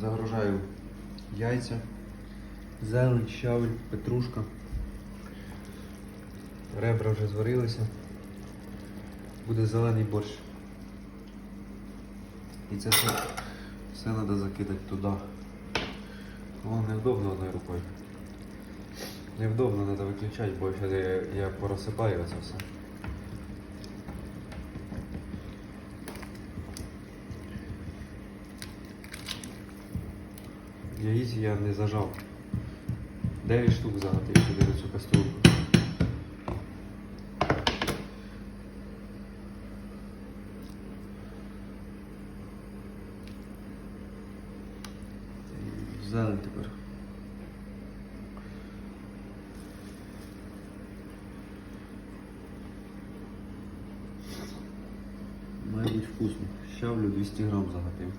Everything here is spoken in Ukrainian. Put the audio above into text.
Загружаю яйця, зелень, щавель, петрушка. Ребра вже зварилися. Буде зелений борщ. І це все, все треба закидати туди. О, невдобно одною рукою. Невдобно треба виключати, бо я, я порозсипаю це все. Яїць я не зажав. 9 штук загатив сюди на цю кастрюльку. І Зелень тепер. Має бути вкусно. Щавлю 200 грам загатив.